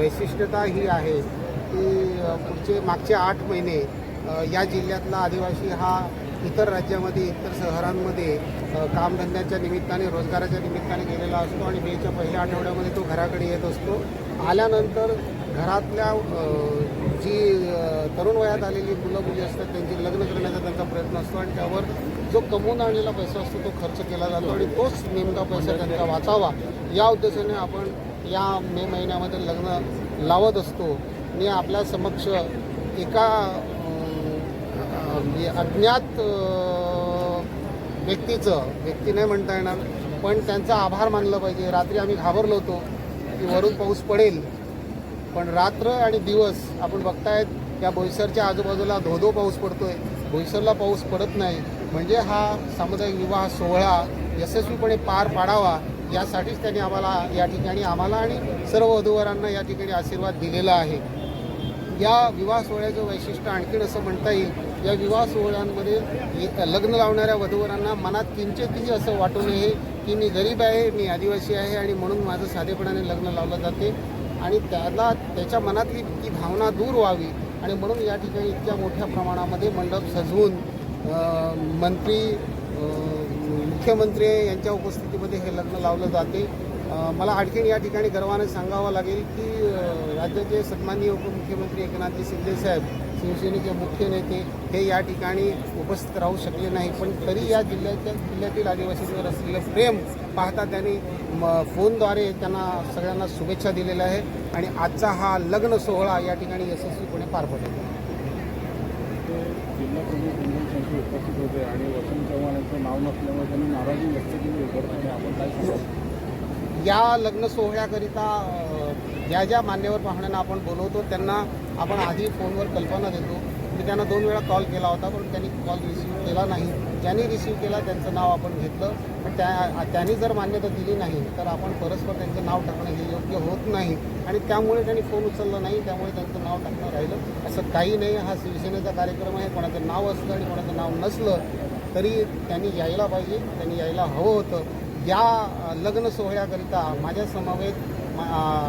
वैशिष्ट्यता ही आहे की पुढचे मागचे आठ महिने या जिल्ह्यातला आदिवासी हा इतर राज्यामध्ये इतर शहरांमध्ये कामधंद्याच्या निमित्ताने रोजगाराच्या निमित्ताने गेलेला असतो आणि मेच्या पहिल्या आठवड्यामध्ये तो घराकडे येत असतो. आल्यानंतर घरातल्या जी तरुण वयात आलेली मुलं मुली असतात त्यांची लग्न करण्याचा त्यांचा प्रयत्न असतो आणि त्यावर जो कमवून आणलेला पैसा असतो तो खर्च केला जातो आणि तोच नेमका पैसा त्यांचा वाचावा. या उद्देशाने आपण या मे महिन्यामध्ये लग्न लावत असतो. आणि आपल्या समक्ष एका अज्ञात व्यक्तीचं व्यक्ती नाही म्हणता येणार पण त्यांचा आभार मानलं पाहिजे. रात्री आम्ही घाबरलो होतो की वरून पाऊस पडेल. पण रात्र आणि दिवस आपण बघतायत या बोईसरच्या आजूबाजूला धोधो पाऊस पडतो आहे बोईसरला पाऊस पडत नाही. म्हणजे हा सामुदायिक विवाह सोहळा यशस्वीपणे पार पाडावा. यासाठीच त्यांनी आम्हाला या ठिकाणी आम्हाला आणि सर्व वधूवरांना या ठिकाणी आशीर्वाद दिलेला आहे. या विवाह सोहळ्याचं वैशिष्ट्य आणखीन असं म्हणता येईल या विवाह सोहळ्यांमध्ये लग्न लावणाऱ्या वधूवरांना मनात किंचितही असं वाटू नये की मी गरीब आहे मी आदिवासी आहे आणि म्हणून माझं साधेपणाने लग्न लावलं जाते. आणि त्याला त्याच्या मनातली ती भावना दूर व्हावी आणि म्हणून या ठिकाणी इतक्या मोठ्या प्रमाणामध्ये मंडप सजवून मंत्री मुख्यमंत्री यांच्या उपस्थितीमध्ये हे लग्न लावलं जाते. मला आणखीन या ठिकाणी गर्वाने सांगावं लागेल की राज्याचे सन्माननीय उपमुख्यमंत्री एकनाथजी शिंदे साहेब शिवसेनेचे मुख्य नेते हे या ठिकाणी उपस्थित राहू शकले नाही पण तरी या जिल्ह्याच्या जिल्ह्यातील आदिवासींवर असलेलं प्रेम पाहता त्यांनी म फोनद्वारे त्यांना सगळ्यांना शुभेच्छा दिलेल्या आहे आणि आजचा हा लग्न सोहळा या ठिकाणी यशस्वीपणे पार पडेल. ते उपस्थित होते आणि वसंत चव्हाण यांचं नाव नसल्यामुळे त्यांनी नाराजी व्यक्त केली. आपण काय या लग्न सोहळ्याकरिता ज्या ज्या मान्यवर पाहुण्यांना आपण बोलवतो त्यांना आपण आधी फोनवर कल्पना देतो. मी त्यांना दोन वेळा कॉल केला होता पण त्यांनी कॉल रिसीव्ह केला नाही. ज्यांनी रिसीव्ह केला त्यांचं नाव आपण घेतलं. पण त्या त्यांनी जर मान्यता दिली नाही तर आपण परस्पर त्यांचं नाव टाकणं हे योग्य होत नाही. आणि त्यामुळे त्यांनी फोन उचलला नाही त्यामुळे त्यांचं नाव टाकणं राहिलं. असं काही नाही हा शिवसेनेचा कार्यक्रम आहे. कोणाचं नाव असलं आणि कोणाचं नाव नसलं तरी त्यांनी यायला पाहिजे त्यांनी यायला हवं होतं. या लग्न सोहळ्याकरिता माझ्या समवेत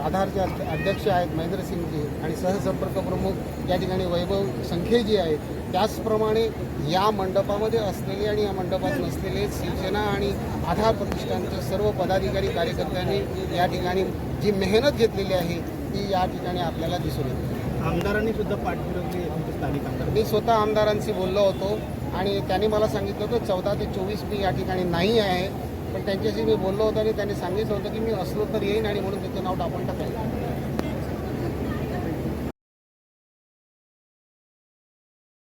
आधारचे अध- अध्यक्ष आहेत महेंद्रसिंगजी आणि सहसंपर्क प्रमुख या ठिकाणी वैभव संखेजी आहेत. त्याचप्रमाणे या मंडपामध्ये असलेले आणि या मंडपात नसलेले शिवसेना आणि आधार प्रतिष्ठानचे सर्व पदाधिकारी कार्यकर्त्यांनी या ठिकाणी जी मेहनत घेतलेली आहे ती या ठिकाणी आपल्याला दिसून येते. आमदारांनी सुद्धा पाठपुरावली तुमचे स्थानिक आमदार. मी स्वतः आमदारांशी बोललो होतो आणि त्यांनी मला सांगितलं होतं चौदा ते चोवीस मी या ठिकाणी नाही आहे पण त्यांच्याशी मी बोललो होतो आणि त्यांनी सांगितलं होतं की मी असलो तर येईन आणि म्हणून त्याचं नाव टाकून टाकायचं.